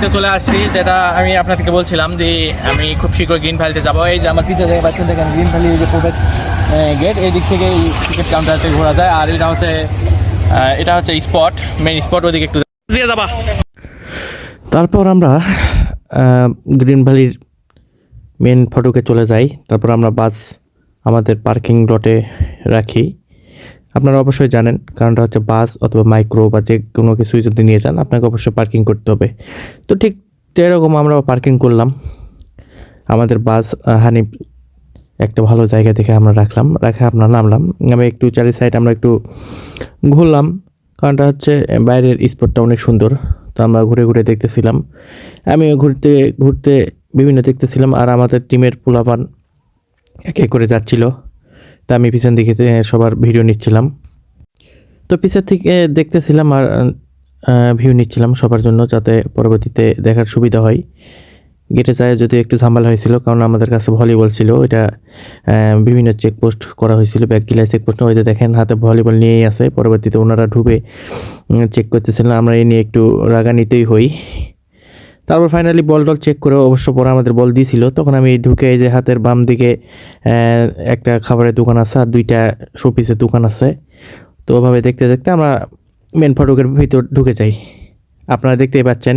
পয়েন্টে চলে আসছি, যেটা আমি আপনাদেরকে বলছিলাম যে আমি খুব শীঘ্র গ্রিন ভ্যালিতে যাব। এই যে আমার পিছিয়ে দেখে পাচ্ছেন দেখেন, গ্রিন ভ্যালি যে প্রবেশ গেট এই দিক থেকে এই টিকিট কাউন্টারতে ঘোরা যায়। আর এটা হচ্ছে এটা হচ্ছে স্পট মেন স্পট ওদিকে একটু দিয়ে যাবা। তারপর আমরা গ্রিন ভ্যালির মেন ফটকে চলে যাই। তারপর আমরা বাস আমাদের পার্কিং লটে রাখি। আপনারা অবশ্যই জানেন, কারণটা হচ্ছে বাস অথবা মাইক্রো বা যে কোনো কিছুই যদি নিয়ে যান, আপনাকে অবশ্যই পার্কিং করতে হবে। তো ঠিক এরকম আমরা পার্কিং করলাম। আমাদের বাস হানি একটা ভালো জায়গা থেকে আমরা রাখলাম, রাখে আমরা নামলাম। আমি একটু চারি সাইড আমরা একটু ঘুরলাম, কারণটা হচ্ছে বাইরের স্পটটা অনেক সুন্দর। তো আমরা ঘুরে ঘুরে দেখতেছিলাম। আমি ঘুরতে ঘুরতে বিভিন্ন দেখতেছিলাম, আর আমাদের টিমের পোলাপান এক এক করে যাচ্ছিল। তা আমি পিছন দিকে সবার ভিডিও নিচ্ছিলাম। তো পিছের থেকে দেখতেছিলাম আর ভিউ নিচ্ছিলাম সবার জন্য যাতে পরবর্তীতে দেখার সুবিধা হয়। গেটে যায় যদি একটু ঝামেলা হয়েছিল, কারণ আমাদের কাছে ভলিবল ছিল এটা বিভিন্ন চেকপোস্ট করা হয়েছিল, ব্যাগ গিলায় চেকপোস্ট যে দেখেন, হাতে ভলিবল নিয়েই আছে, পরবর্তীতে ওনারা ঢুবে চেক করতেছিলেন, আমরা এই নিয়ে একটু রাগানিতেই হই। তারপর ফাইনালি বল টল চেক করে অবশ্য পরে আমাদের বল দিয়েছিল। তখন আমি ঢুকে এই যে হাতের বাম দিকে একটা খাবারের দোকান আছে আর দুইটা শোপিসের দোকান আছে। তো ওভাবে দেখতে দেখতে আমরা মেন ফটকের ভিতর ঢুকে যাই। আপনারা দেখতেই পাচ্ছেন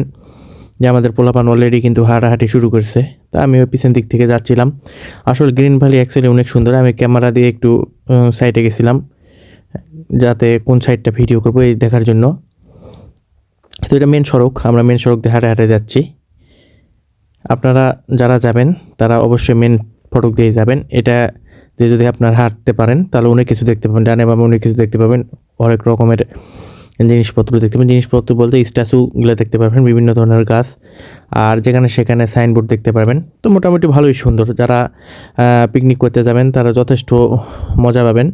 যে আমাদের পোলাপান অলরেডি কিন্তু হাঁটাহাঁটি শুরু করেছে। তা আমি ওই পিছন দিক থেকে যাচ্ছিলাম। আসলে গ্রিন ভ্যালি অ্যাকচুয়ালি অনেক সুন্দর। আমি ক্যামেরা দিয়ে একটু সাইডে গেছিলাম, যাতে কোন সাইডটা ভিডিও করব এই দেখার জন্য। তো এটা মেন সড়ক, আমরা মেন সড়ক দিয়ে হাঁটে হাঁটে যাচ্ছি। আপনারা যারা যাবেন, তারা অবশ্যই মেন ফটক দিয়ে যাবেন। এটা দিয়ে যদি আপনার হাঁটতে পারেন, তাহলে অনেক কিছু দেখতে পাবেন। ডানে বামে অনেক কিছু দেখতে পাবেন। অনেক রকমের জিনিসপত্র দেখতে পাবেন। জিনিসপত্র বলতে স্ট্যাচুগুলো দেখতে পারবেন বিভিন্ন ধরনের গাছ। আর যেখানে সেখানে সাইনবোর্ড দেখতে পারবেন তো মোটামুটি ভালোই সুন্দর। যারা পিকনিক করতে যাবেন, তারা যথেষ্ট মজা পাবেন।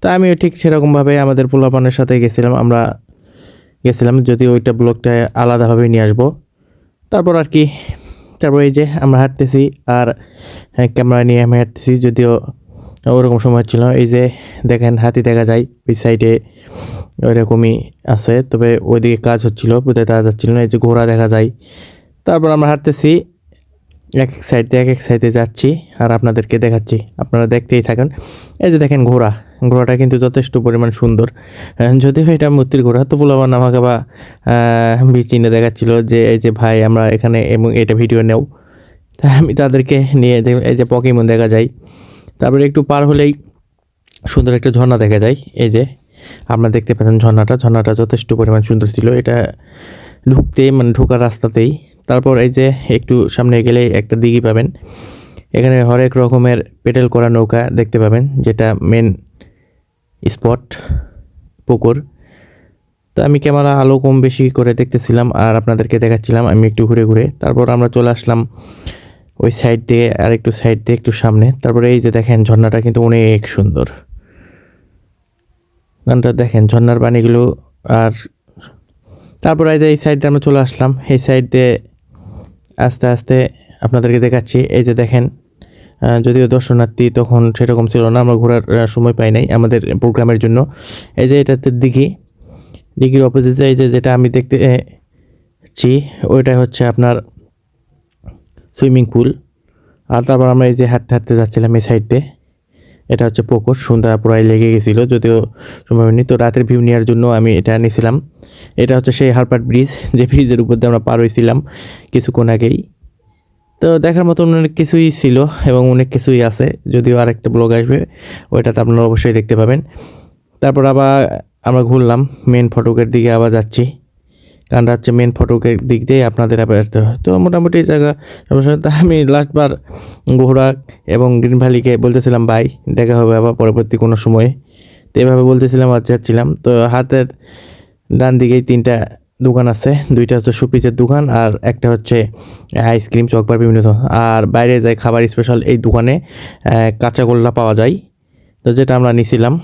তা আমিও ঠিক সেরকমভাবে আমাদের পোলাপানের সাথে গেছিলাম। আমরা গেছিলাম যদি ওইটা ব্লগটা আলাদাভাবে নিয়ে আসব। তারপর আর কি তারপর এই যে আমরা হাঁটতেছি আর হ্যাঁ, ক্যামেরা নিয়ে আমি হাঁটতেছি যদিও ওরকম সময় ছিল এই যে দেখেন হাতি দেখা যায় ওই সাইডে ওইরকমই আছে তবে ওইদিকে কাজ হচ্ছিল বোধহয় তারা যাচ্ছিল না এই যে ঘোড়া দেখা যায়। তারপর আমরা হাঁটতেছি এক এক সাইড এক এক সাইডে যাচ্ছি আর আপনাদেরকে দেখাচ্ছি আপনারা দেখতেই থাকেন। এই যে দেখেন ঘোড়া ঘোড়াটা কিন্তু যথেষ্ট পরিমাণ সুন্দর। আহ, যদিও এটা মূর্তির ঘোড়া তো বলবান আমাকে বা বিচিনে দেখাচ্ছিল যে এই যে ভাই আমরা এখানে এবং এটা ভিডিও নেও। তা আমি তাদেরকে নিয়ে এই যে পকিমন দেখা যায়। তারপরে একটু পার হলেই সুন্দর একটা ঝর্ণা দেখা যায়। এই যে আপনারা দেখতে পাচ্ছেন ঝর্ণাটা ঝর্ণাটা যথেষ্ট পরিমাণ সুন্দর ছিল। এটা ঢুকতে মানে ঢোকার রাস্তাতেই। তারপর এই যে একটু সামনে গেলে একটা দিঘি পাবেন। এখানে হরেক রকমের পেটেল করা নৌকা দেখতে পাবেন যেটা মেন স্পট পুকুর। তো আমি ক্যামেরা আলো কম বেশি করে দেখতেছিলাম আর আপনাদেরকে দেখাচ্ছিলাম আমি একটু ঘুরে ঘুরে। তারপর আমরা চলে আসলাম ওই সাইড দিয়ে আর একটু সাইড দিয়ে একটু সামনে। তারপরে এই যে দেখেন ঝর্ণাটা কিন্তু অনেক সুন্দর। গানটা দেখেন ঝর্ণার পানিগুলো আর তারপর এই যে এই সাইডে আমরা চলে আসলাম। এই সাইড দিয়ে আস্তে আস্তে আপনাদেরকে দেখাচ্ছি। এই যে দেখেন যদিও দর্শনার্থী তখন সেরকম ছিল না, আমরা ঘোরার সময় পাই নাই আমাদের প্রোগ্রামের জন্য। এই যে এটাতে দিঘি, দিঘির অপোজিটে এই যে যেটা আমি দেখতে ছি ওইটা হচ্ছে আপনার সুইমিং পুল। আর তারপর আমরা এই যে হাঁটতে হাঁটতে যাচ্ছিলাম এই সাইড এটা হচ্ছে পুকুর, সন্ধ্যা প্রায় লেগে গেছিল, যদিও সময় হয়নি। তো রাতের ভিউ নেওয়ার জন্য আমি এটা নিয়েছিলাম এটা হচ্ছে সেই হারপাট ব্রিজ, যে ব্রিজের উপর দিয়ে আমরা পার হয়েছিলাম কিছুক্ষণ আগেই। তো দেখার মতন অনেক কিছুই ছিল এবং অনেক কিছুই আছে, যদিও আরেকটা ব্লগ আসবে, ওইটাতে আপনারা অবশ্যই দেখতে পাবেন। তারপর আবার আমরা ঘুরলাম মেন ফটকের দিকে আবার যাচ্ছি। কারণ হচ্ছে মেন ফটকের দিক দিয়ে আপনাদের আবার আসতে হয়। তো মোটামুটি জায়গা আমি লাস্টবার ঘোড়া এবং গ্রিন ভ্যালিকে বলতেছিলাম, ভাই, দেখা হবে আবার পরবর্তী কোনো সময়ে। তো এভাবে বলতেছিলাম আর যাচ্ছিলাম। তো হাতের ডান দিকেই তিনটা দোকান আছে, দুইটা হচ্ছে সুপিসের দোকান আর একটা হচ্ছে আইসক্রিম চকবার বিভিন্ন ধরনের। আর বাইরে যায় খাবার স্পেশাল এই দোকানে কাঁচাগোল্লা কাঁচা গোল্লা পাওয়া যায় তো যেটা আমরা নিছিলাম